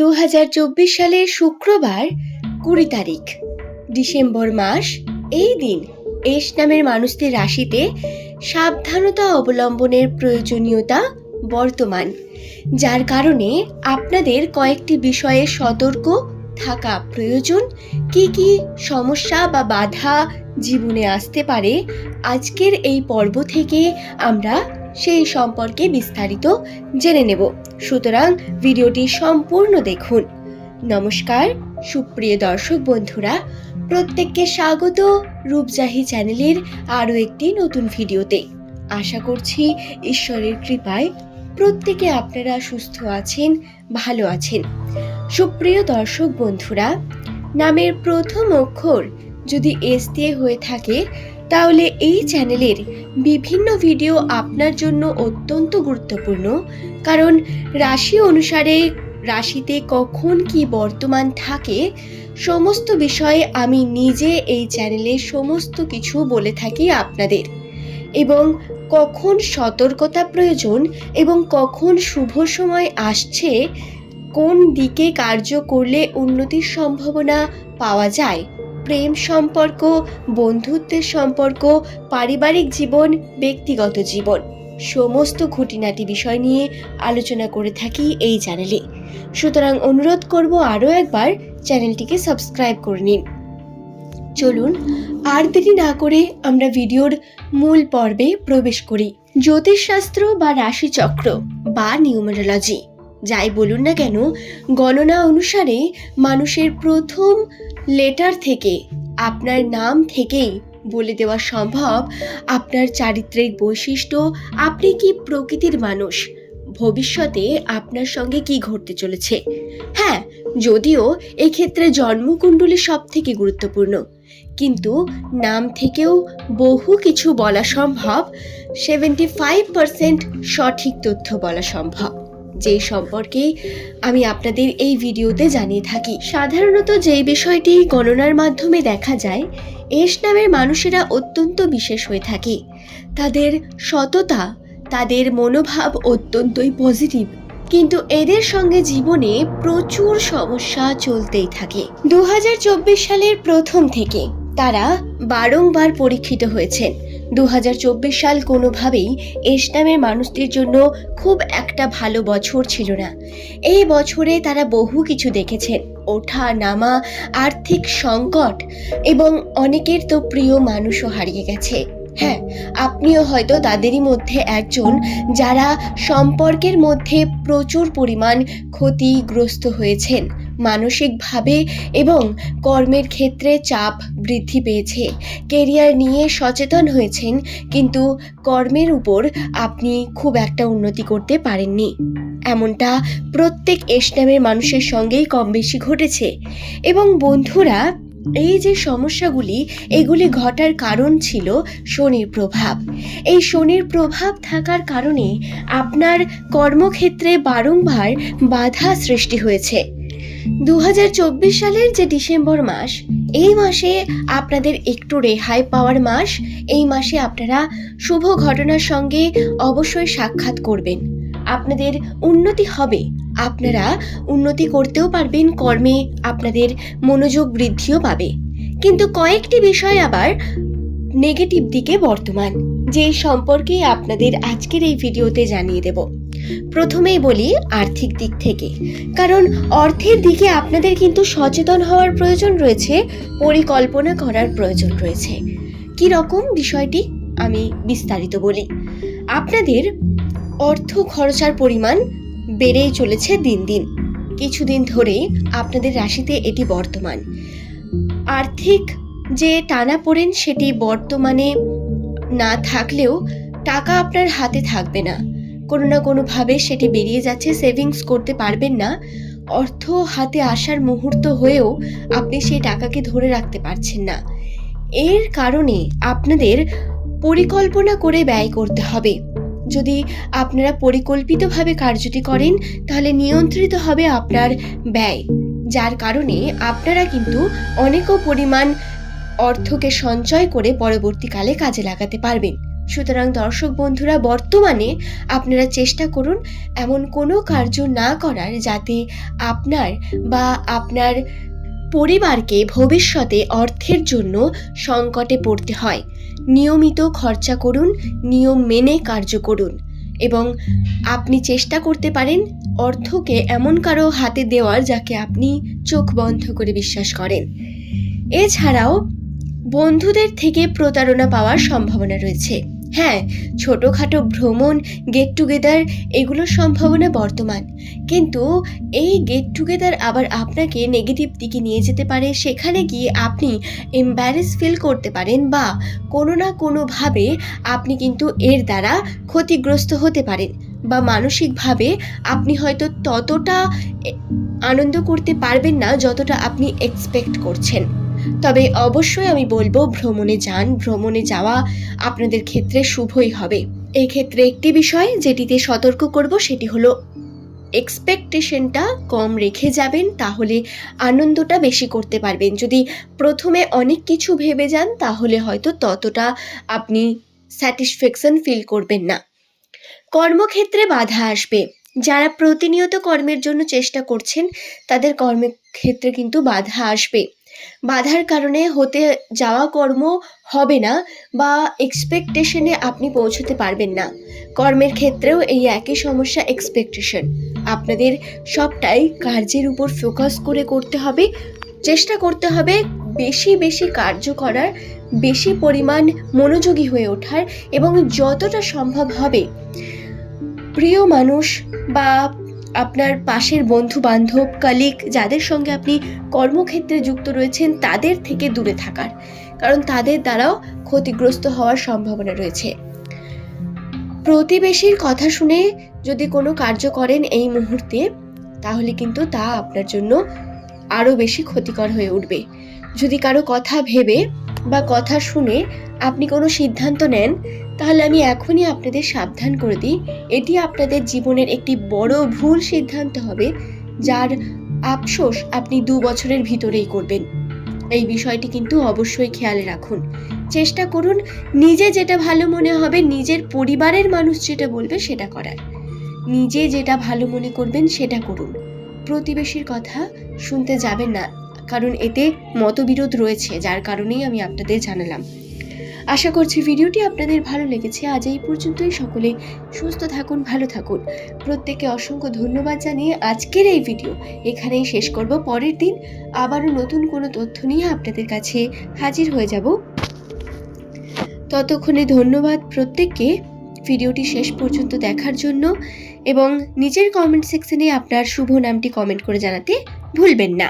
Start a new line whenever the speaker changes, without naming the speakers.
দু হাজার চব্বিশ সালের শুক্রবার কুড়ি তারিখ, ডিসেম্বর মাস, এই দিন এস নামের মানুষদের রাশিতে সাবধানতা অবলম্বনের প্রয়োজনীয়তা বর্তমান, যার কারণে আপনাদের কয়েকটি বিষয়ে সতর্ক থাকা প্রয়োজন। কি কি সমস্যা বা বাধা জীবনে আসতে পারে, আজকের এই পর্ব থেকে আমরা সেই সম্পর্কে বিস্তারিত জেনে নেব। সুতরাং ভিডিওটি সম্পূর্ণ দেখুন। নমস্কার, সুপ্রিয় দর্শক বন্ধুরা, প্রত্যেককে স্বাগত রূপজাহি চ্যানেলের আরও একটি নতুন ভিডিওতে। আশা করছি ঈশ্বরের কৃপায় প্রত্যেকে আপনারা সুস্থ আছেন, ভালো আছেন। সুপ্রিয় দর্শক বন্ধুরা, নামের প্রথম অক্ষর যদি এস দিয়ে হয়ে থাকে তাহলে এই চ্যানেলের বিভিন্ন ভিডিও আপনার জন্য অত্যন্ত গুরুত্বপূর্ণ। কারণ রাশি অনুসারে রাশিতে কখন কি বর্তমান থাকে, সমস্ত বিষয়ে আমি নিজে এই চ্যানেলে সমস্ত কিছু বলে থাকি আপনাদের। এবং কখন সতর্কতা প্রয়োজন এবং কখন শুভ সময় আসছে, কোন দিকে কার্য করলে উন্নতির সম্ভাবনা পাওয়া যায় প্রেম সম্পর্ক, বন্ধুত্বের সম্পর্ক, পারিবারিক জীবন, ব্যক্তিগত জীবন। সমস্ত খুঁটিনাটি বিষয় নিয়ে আলোচনা করে থাকি এই চ্যানেলে। সুতরাং অনুরোধ করব আরও একবার চ্যানেলটিকে সাবস্ক্রাইব করে নিন। চলুন, আর দেরি না করে আমরা ভিডিওর মূল পর্বে প্রবেশ করি। জ্যোতিষশাস্ত্র বা রাশিচক্র বা নিউমারোলজি। যাই বলুন না কেন, গণনা অনুসারে মানুষের প্রথম লেটার থেকে আপনার নাম থেকেই বলে দেওয়া সম্ভব। আপনার চারিত্রিক বৈশিষ্ট্য, আপনি কি প্রকৃতির মানুষ, ভবিষ্যতে আপনার সঙ্গে কি ঘটতে চলেছে? হ্যাঁ যদিও এক্ষেত্রে জন্মকুণ্ডলী সব থেকে গুরুত্বপূর্ণ। কিন্তু নাম থেকেও বহু কিছু বলা সম্ভব সেভেন্টি ফাইভ পার্সেন্ট সঠিক তথ্য বলা সম্ভব। যে সম্পর্কে আমি আপনাদের এই ভিডিওতে জানিয়ে থাকি। সাধারণত যেই বিষয়টি গণনার মাধ্যমে দেখা যায়, এস নামের মানুষেরা অত্যন্ত বিশেষ হয়ে থাকে। তাদের সততা, তাদের মনোভাব অত্যন্তই পজিটিভ কিন্তু এদের সঙ্গে জীবনে প্রচুর সমস্যা চলতেই থাকে। দু হাজার চব্বিশ সালের প্রথম থেকে তারা বারংবার পরীক্ষিত হয়েছেন। দু হাজার চব্বিশ সাল কোনোভাবেই এস নামের মানুষদের জন্য খুব একটা ভালো বছর ছিল না। এই বছরে তারা বহু কিছু দেখেছেন। ওঠা, নামা, আর্থিক সংকট এবং অনেকের তো প্রিয় মানুষও হারিয়ে গেছে। হ্যাঁ আপনিও হয়তো তাদেরই মধ্যে একজন যারা সম্পর্কের মধ্যে প্রচুর পরিমাণ ক্ষতিগ্রস্ত হয়েছেন। মানসিকভাবে এবং কর্মের ক্ষেত্রে চাপ বৃদ্ধি পেয়েছে। কেরিয়ার নিয়ে সচেতন হয়েছেন, কিন্তু কর্মের উপর আপনি খুব একটা উন্নতি করতে পারেননি। এমনটা প্রত্যেক এসনামের মানুষের সঙ্গেই কম বেশি ঘটেছে। এবং বন্ধুরা, এই যে সমস্যাগুলি, এগুলি ঘটার কারণ ছিল শনির প্রভাব। এই শনির প্রভাব থাকার কারণে আপনার কর্মক্ষেত্রে বারংবার বাধা সৃষ্টি হয়েছে। দু হাজার চব্বিশ সালের যে ডিসেম্বর মাস, এই মাসে আপনাদের একটু রেহাই পাওয়ার মাস। এই মাসে আপনারা শুভ ঘটনার সঙ্গে অবশ্যই সাক্ষাৎ করবেন। আপনাদের উন্নতি হবে। আপনারা উন্নতি করতেও পারবেন, কর্মে আপনাদের মনোযোগ বৃদ্ধিও পাবে। কিন্তু কয়েকটি বিষয় আবার নেগেটিভ দিকে বর্তমান যে সম্পর্কে আপনাদের আজকের এই ভিডিওতে জানিয়ে দেব। প্রথমেই বলি আর্থিক দিক থেকে। কারণ অর্থের দিকে আপনাদের কিন্তু সচেতন হওয়ার প্রয়োজন রয়েছে, পরিকল্পনা করার প্রয়োজন রয়েছে। কি রকম বিষয়টি? আমি বিস্তারিত বলি। আপনাদের অর্থ খরচার পরিমাণ বেড়েই চলেছে দিন দিন। কিছুদিন ধরে আপনাদের রাশিতে এটি বর্তমান। আর্থিক যে টানা পড়েন সেটি বর্তমানে না থাকলেও টাকা আপনার হাতে থাকবে না। কোনো না কোনোভাবে সেটি বেরিয়ে যাচ্ছে সেভিংস করতে পারবেন না। অর্থ হাতে আসার মুহূর্ত হয়েও আপনি সেই টাকাকে ধরে রাখতে পারছেন না। এর কারণে আপনাদের পরিকল্পনা করে ব্যয় করতে হবে। যদি আপনারা পরিকল্পিতভাবে কার্যটি করেন, তাহলে নিয়ন্ত্রিত হবে আপনার ব্যয়। যার কারণে আপনারা কিন্তু অনেকও পরিমাণ অর্থকে সঞ্চয় করে পরবর্তীকালে কাজে লাগাতে পারবেন। সুতরাং দর্শক বন্ধুরা, বর্তমানে আপনারা চেষ্টা করুন এমন কোনো কার্য না করার যাতে আপনার বা আপনার পরিবারকে ভবিষ্যতে অর্থের জন্য সংকটে পড়তে হয়। নিয়মিত খরচা করুন, নিয়ম মেনে কার্য করুন এবং আপনি চেষ্টা করতে পারেন অর্থকে এমন কারও হাতে দেওয়ার যাকে আপনি চোখ বন্ধ করে বিশ্বাস করেন। এছাড়াও বন্ধুদের থেকে প্রতারণা পাওয়ার সম্ভাবনা রয়েছে। হ্যাঁ ছোটোখাটো ভ্রমণ গেট টুগেদার এগুলোর সম্ভাবনা বর্তমান। কিন্তু এই গেট টুগেদার আবার আপনাকে নেগেটিভ দিকে নিয়ে যেতে পারে, সেখানে গিয়ে আপনি এম্বারেস ফিল করতে পারেন বা কোনো না কোনোভাবে আপনি কিন্তু এর দ্বারা ক্ষতিগ্রস্ত হতে পারেন বা মানসিকভাবে আপনি হয়তো ততটা আনন্দ করতে পারবেন না, যতটা আপনি এক্সপেক্ট করছেন। তবে অবশ্যই আমি বলব, ভ্রমণে যান, ভ্রমণে যাওয়া আপনাদের ক্ষেত্রে শুভই হবে। এই ক্ষেত্রে একটি বিষয় যেটিতে সতর্ক করব, সেটি হলো এক্সপেকটেশনটা কম রেখে যাবেন, তাহলে আনন্দটা বেশি করতে পারবেন। যদি প্রথমে অনেক কিছু ভেবে যান, তাহলে হয়তো ততটা আপনি স্যাটিসফ্যাকশন ফিল করবেন না। কর্মক্ষেত্রে বাধা আসবে। যারা প্রতিনিয়ত কর্মের জন্য চেষ্টা করছেন, তাদের কর্মক্ষেত্রে কিন্তু বাধা আসবে। বাধার কারণে হতে যাওয়া কর্ম হবে না বা এক্সপেকটেশনে আপনি পৌঁছতে পারবেন না। কর্মের ক্ষেত্রেও এই একই সমস্যা এক্সপেকটেশন আপনাদের সবটাই কার্যের উপর ফোকাস করে করতে হবে, চেষ্টা করতে হবে বেশি বেশি কার্য করার, বেশি পরিমাণ মনোযোগী হয়ে ওঠার এবং যতটা সম্ভব হবে। প্রিয় মানুষ বা আপনার পাশের বন্ধু বান্ধব কালিক যাদের সঙ্গে আপনি কর্মক্ষেত্রে যুক্ত রয়েছেন, তাদের থেকে দূরে থাকার। কারণ তাদের দ্বারাও ক্ষতিগ্রস্ত হওয়ার সম্ভাবনা রয়েছে। প্রতিবেশীর কথা শুনে যদি কোনো কার্য করেন এই মুহূর্তে, তাহলে কিন্তু তা আপনার জন্য আরও বেশি ক্ষতিকর হয়ে উঠবে। যদি কারও কথা ভেবে বা কথা শুনে আপনি কোনো সিদ্ধান্ত নেন তাহলে আমি এখনই আপনাদের সাবধান করে দিই। এটি আপনাদের জীবনের একটি বড় ভুল সিদ্ধান্ত হবে, যার আফসোস আপনি দু বছরের ভিতরেই করবেন। এই বিষয়টি কিন্তু অবশ্যই খেয়াল রাখুন। চেষ্টা করুন নিজে যেটা ভালো মনে হবে, নিজের পরিবারের মানুষ যেটা বলবে সেটা করার। নিজে যেটা ভালো মনে করবেন সেটা করুন। প্রতিবেশীর কথা শুনতে যাবেন না, কারণ এতে মতবিরোধ রয়েছে, যার কারণেই আমি আপনাদের জানালাম। আশা করছি ভিডিওটি আপনাদের ভালো লেগেছে। আজ এই পর্যন্তই। সকলে সুস্থ থাকুন, ভালো থাকুন। প্রত্যেকে অসংখ্য ধন্যবাদ জানিয়ে আজকের এই ভিডিও এখানেই শেষ করব। পরের দিন আবারও নতুন কোনো তথ্য নিয়ে আপনাদের কাছে হাজির হয়ে যাব। ততক্ষণে ধন্যবাদ প্রত্যেককে ভিডিওটি শেষ পর্যন্ত দেখার জন্য এবং নিজের কমেন্ট সেকশনে আপনার শুভ নামটি কমেন্ট করে জানাতে ভুলবেন না।